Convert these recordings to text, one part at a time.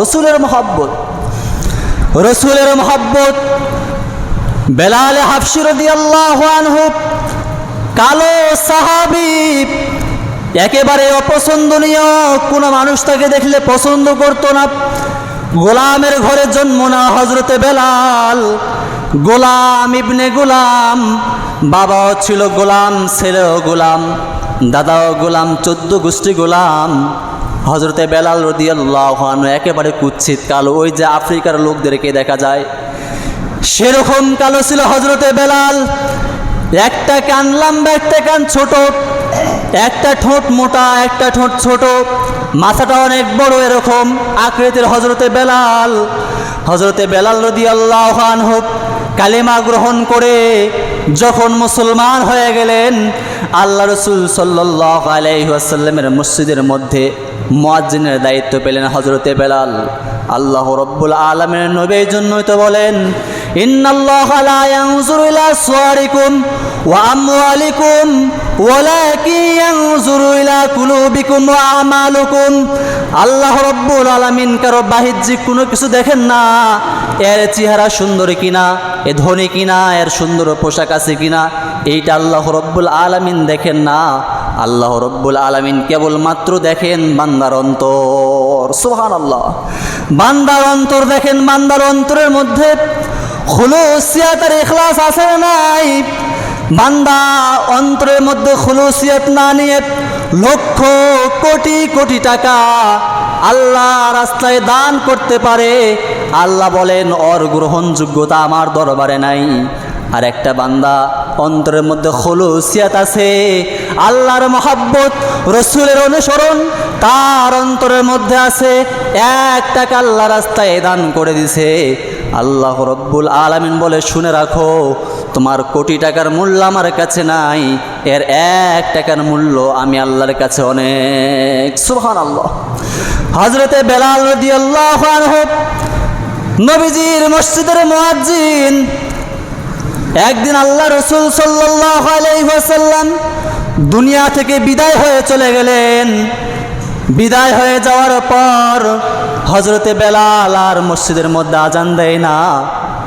রসুলের মহাব্বত রসুলের মহাব্বত, বেলাল হাফসির আল্লাহ আনহু, কালো সাহাবি, একেবারে অপছন্দনীয়, কোনো মানুষ তাকে দেখলে পছন্দ করতো না। গোলামের ঘরে জন্ম না হজরতে বেলাল। গোলাম ইবনে গোলাম, বাবাও ছিল গোলাম, ছেলেও গোলাম, দাদাও গোলাম, চোদ্দ গোষ্ঠী গোলাম। হজরতে বেলাল রদিয়াল্লাহ একেবারে কুচ্ছিত কালো, ওই যে আফ্রিকার লোকদেরকে দেখা যায়। সেরকম কালো ছিল হজরতে বেলাল। একটা কান লম্বা, একটা কান ছোট, একটা ঠোঁট মোটা, একটা ঠোঁট ছোট, মাথাটা অনেক বড় এরকম আকৃতির হজরতে বেলাল। হজরতে বেলাল রদি আল্লাহ হোক কালেমা গ্রহণ করে যখন মুসলমান হয়ে গেলেন, আল্লাহ রসুল সাল্লাহ আলাইসাল্লামের মসজিদের মধ্যে মোয়াজ্জিনের দায়িত্ব পেলেন হজরতে বেলাল। আল্লাহ রব্বুল আলমের নবীর জন্যই তো বলেন, ইন্নাল্লাহ ওয়া আলামিন কারও বাহ্যিক কিছু দেখেন না। এর চেহারা সুন্দর কিনা, এ ধনী কিনা, এর সুন্দর পোশাক আছে কিনা, এইটা আল্লাহ রব্বুল আলামিন দেখেন না। আল্লাহ রব্বুল আলামিন কেবলমাত্র দেখেন বান্দার অন্তর। সুহান আল্লাহ বান্দার অন্তর দেখেন, বান্দার অন্তরের মধ্যে খুলুসিয়াত আর ইখলাস আছে নাই? বান্দা অন্তরের মধ্যে খুলুসিয়াত না নিয়ে লক্ষ কোটি কোটি টাকা আল্লাহ রাস্তায় দান করতে পারে। আল্লাহ বলেন, অর গ্রহণযোগ্যতা আমার দরবারে নাই। আর একটা বান্দা অন্তরের মধ্যে খলুসিয়াত আছে। আল্লাহর মহাব্বত, রসুলের অনুসরণ তার অন্তরের মধ্যে আছে। এক টাকা আল্লাহ রাস্তায় দান করে দিছে। আল্লাহ রব্বুল আলামিন বলে, শুনে রাখো, তোমার কোটি টাকার মূল্য আমার কাছে নাই। এর এক টাকার মূল্য আমি আল্লাহর কাছে অনেক। সুহান আল্লাহ হজরতে বেলাল রদি আল্লাহ নবীজির মসজিদের মুয়াজ্জিন একদিন আল্লাহ রসুল আলাইসাল্লাম দুনিয়া থেকে বিদায় হয়ে চলে গেলেন। বিদায় হয়ে যাওয়ার পর হজরতে বেলাল আর মসজিদের মধ্যে আজান দেয় না।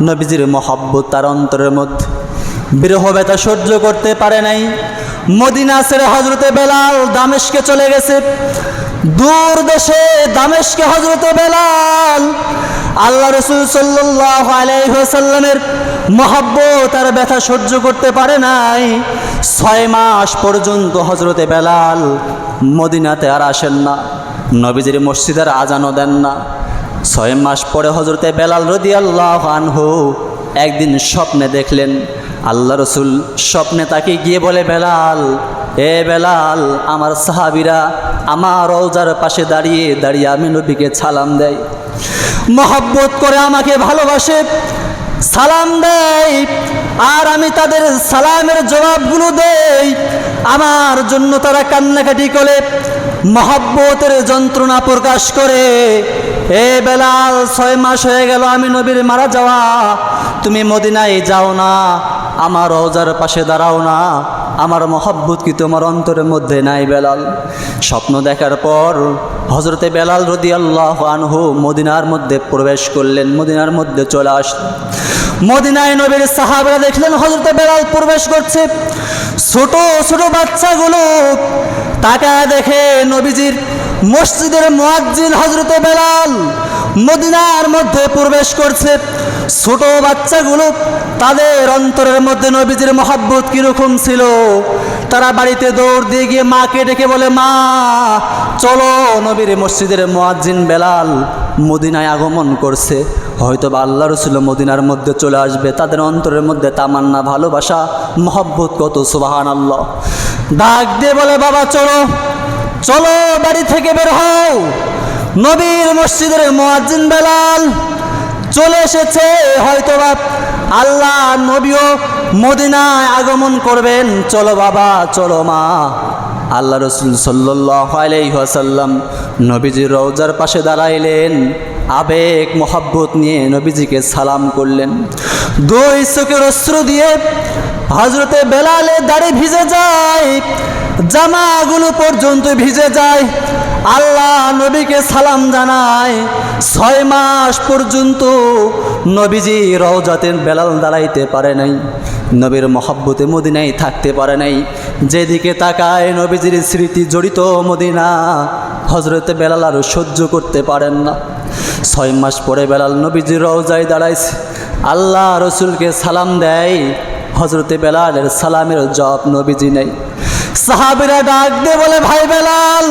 নবীজির মহব্বত তার অন্তরের মধ্যে। বিরহ ব্যথা সহ্য করতে পারে নাই। মদিনা ছেড়ে হজরতে বেলাল দামেশকে চলে গেছে। দূর দেশে দামেশকে হজরতে বেলাল আল্লাহ রসুল সাল্লাহ আলাইসাল্লামের মহাব্বত আর ব্যথা সহ্য করতে পারে নাই। ছয় মাস পর্যন্ত হজরতে বেলাল মদিনাতে আর আসেন না, নবীজির মসজিদের আজানও দেন না। ছয় মাস পরে হজরতে বেলাল রদি আল্লাহ আনহু একদিন স্বপ্নে দেখলেন, আল্লাহ রসুল স্বপ্নে তাকে গিয়ে বলে, বেলাল, এ বেলাল, আমার সাহাবিরা আমার রোজার পাশে দাঁড়িয়ে দাঁড়িয়ে আমি নবীকে ছালাম দেয়। মহব্বত করে আমাকে ভালোবাসে, সালাম দেয়, আর আমি তাদের সালামের জবাবগুলো দেই। আমার জন্য তারা কান্নাকাটি করে মহব্বতের যন্ত্রণা প্রকাশ করে, এ বেলাল, ছয় মাস হয়ে গেল আমি নবীর মারা যাওয়া। তুমি মদিনায় যাও না, আমার রোজার পাশে দাঁড়াও না। আমার মহব্বত কি তোমার অন্তরের মধ্যে নাই বেলাল? স্বপ্ন দেখার পর হজরতে বেলাল রদি আল্লাহ আনহু মদিনার মধ্যে প্রবেশ করলেন, মদিনার মধ্যে চলে আসলেন। মদিনায় নবীর সাহাবরা দেখলেন হজরতে বেলাল প্রবেশ করছে। ছোট ছোট বাচ্চাগুলো তাকায় দেখে নবীজির মসজিদের মুয়াজ্জিন হজরতে বেলাল মদিনার মধ্যে প্রবেশ করছে। ছোট বাচ্চাগুলো তাদের অন্তরের মধ্যে নবীজির মহাব্বত কীরকম ছিল? তারা বাড়িতে দৌড় দিয়ে গিয়ে মাকে ডেকে বলে, মা, চলো নবীর মসজিদের মুয়াজ্জিন বেলাল মদিনায় আগমন করছে। হয়তো বা আল্লাহ রসুল মদিনার মধ্যে চলে আসবে, তাদের অন্তরের মধ্যে তামান্না, ভালোবাসা, মহব্বত কত সুবাহান আল্লাহ ডাক দিয়ে বলে, বাবা, চলো চলো, বাড়ি থেকে বের হও। নবীর মসজিদের মুয়াজ্জিন বেলাল চলে এসেছে। হয়তো বা আল্লাহ নবীও মদিনায় আগমন করবেন। চলো, বাবা, চলো, মা। আল্লাহ রসুল সাল্লাহ আলাইসাল্লাম নবীজির রৌজার পাশে দাঁড়াইলেন। আবেগ, মোহাব্বত নিয়ে নবীজিকে সালাম করলেন। দুই চোখের অস্ত্র দিয়ে হজরতে বেলালে দাড়ি ভিজে যায়, জামাগুলো পর্যন্ত ভিজে যায়। আল্লাহ নবীকে সালাম জানায়, ছয় মাস পর্যন্ত নবীজি রওজাতে বেলাল দাঁড়াইতে পারে নাই, নবীর মহাব্বতে মদিনায় থাকতে পারে নাই। যেদিকে তাকায় নবীজির স্মৃতি জড়িত মদিনা হজরতে বেলাল আরও সহ্য করতে পারেন না। ছয় মাস পরে বেলাল নবীজির রওজায় দাঁড়াইছে, আল্লাহ রসুলকে সালাম দেয় হজরতে বেলালের সালামের জব নবীজি নেই সাহাবিরা ডাক দিয়ে বলে, ভাই বেলাল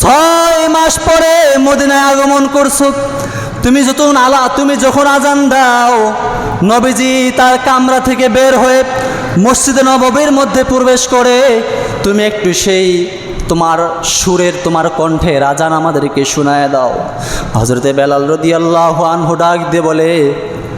ছয় মাস পরে মদিনায় আগমন করছ। তুমি যখন আলা, তুমি যখন আজান দাও, নবীজি তার কামরা থেকে বের হয়ে মসজিদে নববীর মধ্যে প্রবেশ করে, তুমি একটু সেই তোমার সুরের, তোমার কণ্ঠের আজান আমাদেরকে শোনায় দাও। হজরতে বেলাল রদি আল্লাহ আনহু ডাক দিয়ে বলে,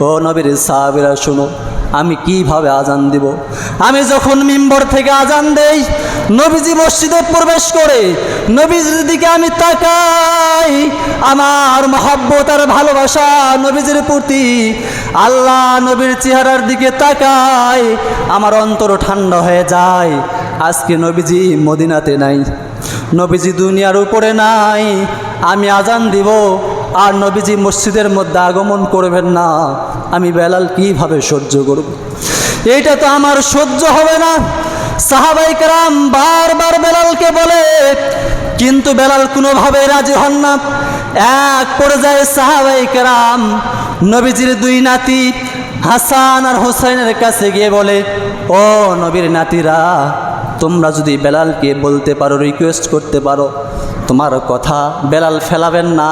ও নবীর সাহাবিরা, শুনো আমি কীভাবে আজান দিব? আমি যখন মিম্বর থেকে আজান দেই, নবীজি মসজিদে প্রবেশ করে, নবীজির দিকে আমি তাকাই। আমার মহাব্বত আর ভালোবাসা নবীজির প্রতি। আল্লাহ নবীর চেহারার দিকে তাকাই। আমার অন্তর ঠান্ডা হয়ে যায়। আজকে নবীজি মদিনাতে নাই। নবীজি দুনিয়ার উপরে নাই। আমি আজান দিব। আর নবীজি মসজিদের মধ্যে আগমন করবেন না। আমি বেলাল কীভাবে সহ্য করব? এইটা তো আমার সহ্য হবে না। সাহাবাই কারাম বারবার বেলালকে বলে, কিন্তু বেলাল কোনোভাবে রাজি হন না। এক পর্যায়ে সাহাবাই কারাম নবীজির দুই নাতি হাসান আর হোসেনের কাছে গিয়ে বলে, ও নবীর নাতিরা, তোমরা যদি বেলালকে বলতে পারো রিকোয়েস্ট করতে পারো, তোমার কথা বেলাল ফেলাবেন না।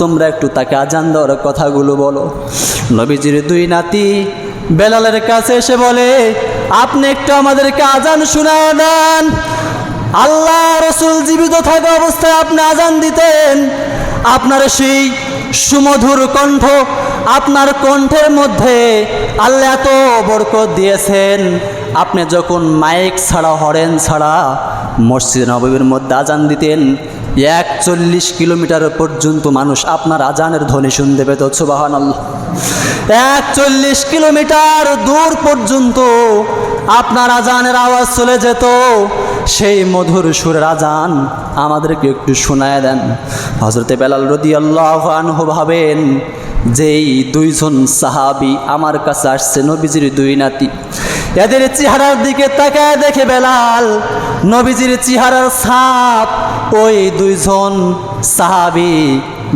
তোমরা একটু তাকে আজান দেওয়ার কথাগুলো বলো। নবীজির দুই নাতি বেলালের কাছে এসে বলে, আপনি একটু আমাদেরকে আজান শোনায় দেন। আল্লাহ রসুল জীবিত থাকা অবস্থায় আপনি আজান দিতেন। আপনার সেই সুমধুর কণ্ঠ আপনার কণ্ঠের মধ্যে আল্লাহ এত বরকত দিয়েছেন। আপনি যখন মাইক ছাড়া, হরেন ছাড়া মসজিদ নবীর মধ্যে আজান দিতেন একচল্লিশ কিলোমিটার পর্যন্ত মানুষ আপনার আজানের ধ্বনি শুনতে পেত সুবাহান আল্লাহ একচল্লিশ কিলোমিটার দূর পর্যন্ত আপনার আজানের আওয়াজ চলে যেত। সেই মধুর সুরের আজান আমাদেরকে একটু শোনায় দেন। হজরতে বেলাল রদি আল্লাহ ভাবেন, যেই দুইজন সাহাবি আমার কাছে আসছে, নবীজির দুই নাতি। এদের চেহারার দিকে তাকায় দেখে বেলাল নবীজির চেহারার ছাপ, ওই দুইজন সাহাবি,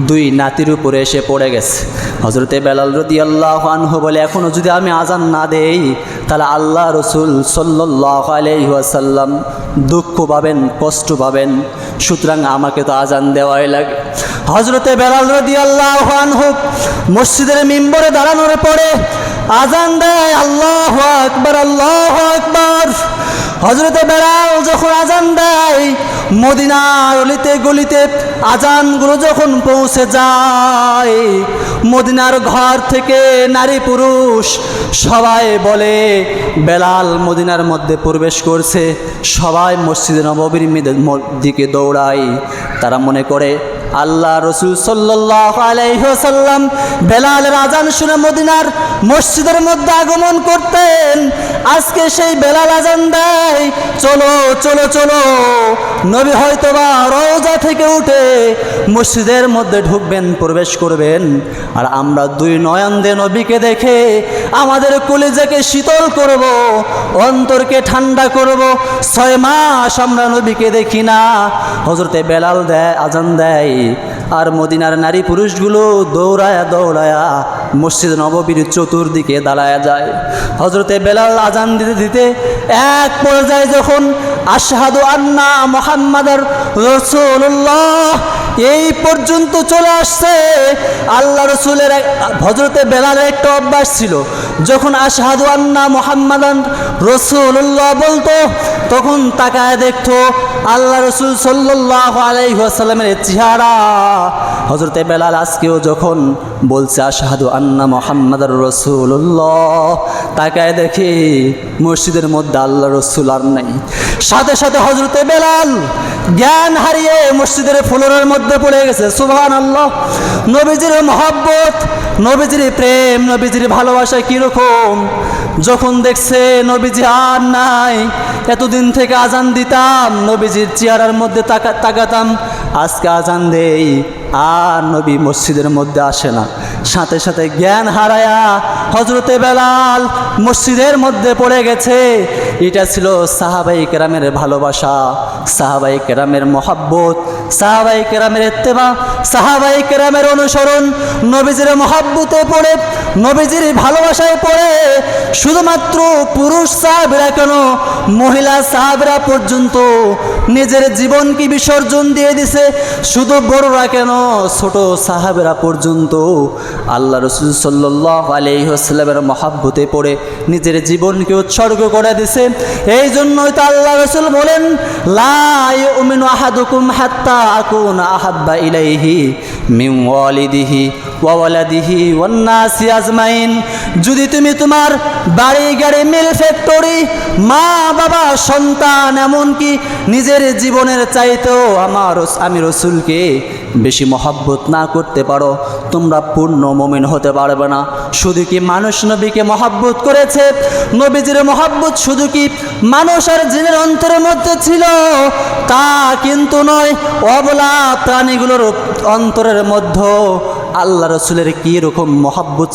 দুই নাতির উপরে এসে পড়ে গেছে। হজরতে বেলাল রদি আল্লাহ আনহু বলে এখনও যদি আমি আজান না দেই, তাহলে আল্লাহ রসুল সাল্লাহ আলহিহাসাল্লাম দুঃখ পাবেন, কষ্ট পাবেন, সুতরাং আমাকে তো আজান দেওয়াই লাগে। হজরতে বেলাল রদি আল্লাহ আনহু মসজিদের মিম্বরে দাঁড়ানোর পরে আজান দেয়, আল্লাহ আকবর আল্লাহ আকবর। হজরতে বেড়াল যখন আজান দেয়, মদিনার অলিতে গলিতে আজানগুলো যখন পৌঁছে যায়, মদিনার ঘর থেকে নারী পুরুষ সবাই বলে, বেলাল মদিনার মধ্যে প্রবেশ করছে, সবাই মসজিদে মেয়েদের দিকে দৌড়ায়। তারা মনে করে আল্লাহ রসুল আলাইসাল্লাম বেলালের আজান শুনে মদিনার মসজিদের মধ্যে আগমন করতেন। আজকে সেই বেলাল আজান দেয়। চলো চলো চলো। নবী হয়তোবা রওজা থেকে উঠে মসজিদের মধ্যে ঢুকবেন, প্রবেশ করবেন। আর আমরা দুই নয়ন দে নবীকে দেখে আমাদের কলিজাকে শীতল করব, অন্তরকে ঠান্ডা করব। ছয় মাস আমরা নবীকে দেখি না। হজরতে বেলাল দেয়, আজান দেয়। আর মদিনার নারী পুরুষগুলো দৌড়ায়া দৌড়ায়া মসজিদ নববীর চতুর্দিকে দাঁড়ায়া যায়। হজরতে বেলাল আজান দিতে দিতে এক পর্যায়ে যখন আশহাদু আন্না মোহাম্মদার রসুল্লাহ এই পর্যন্ত চলে আসছে, আল্লাহ রসুলের হজরতে বেলালের একটা অভ্যাস ছিল। যখন আশাহাদু আন্না মোহাম্মদান রসুল্লাহ বলতো, তখন তাকায় দেখতো আল্লাহ রসুল সাল্লাহ আলাইসাল্লামের চেহারা। হজরতে বেলাল আজকেও যখন বলছে, আশহাদু আন্না মোহাম্মদ রসুল্লাহ তাকায় দেখি মসজিদের মধ্যে আল্লাহ রসুল আর নাই। সাথে সাথে হজরতে বেলাল জ্ঞান হারিয়ে মসজিদের ফ্লোরের মধ্যে পড়ে গেছে। সুবহান আল্লাহ নবীজির মহব্বত, নবীজির প্রেম, নবীজির ভালোবাসা কীরকম? যখন দেখছে নবীজি আর নাই, এতদিন থেকে আজান দিতাম, নবীজির চেয়ারের মধ্যে তাকা, তাকাতাম। আজকে আজান দেই আর নবী মসজিদের মধ্যে আসে না। সাথে সাথে জ্ঞান হারায়া হজরতে বেলাল মসজিদের মধ্যে পড়ে গেছে। এটা ছিল সাহাবাই কেরামের ভালোবাসা সাহাবাই কেরামের মহাব্বত সাহাবাই কেরামের এত্তেবা সাহাবাই কেরামের অনুসরণ। নবীজির মহাব্বতে পড়ে, নবীজির ভালোবাসায় পড়ে শুধুমাত্র পুরুষ সাহাবেরা কেন, মহিলা সাহাবেরা পর্যন্ত নিজের জীবনকে বিসর্জন দিয়ে দিছে। শুধু বড়রা কেন, ছোট সাহাবেরা পর্যন্ত আল্লাহ রসুল সাল্লাহ আলহিহাস্লামের মহাব্বতে পড়ে নিজের জীবনকে উৎসর্গ করে দিছে। এই জন্যই তো আল্লাহ রসুল বলেন আহাদুকুম হাত্তা আকুন আহাব্বা ইলাইহি। মিন ওয়ালিদিহি ওয়ালাদিহি ওয়ান্নাসি আজমাইন। যদি তুমি তোমার বাড়ি গাড়ি মিল ফ্যাক্টরি, মা বাবা, সন্তান এমনকি নিজের জীবনের চাইতেও আমার আমি রসুলকে বেশি মহাব্বত না করতে পারো, তোমরা পূর্ণ মমিন হতে পারবে না। শুধু কি মানুষ নবীকে মহাব্বত করেছে? নবীজির মহাব্বত শুধু কি মানুষ আর জিনের অন্তরের মধ্যে ছিল? তা কিন্তু নয়, অবলা প্রাণীগুলোর অন্তরের মধ্যে আল্লাহ রসুলের কী রকম মহাব্বত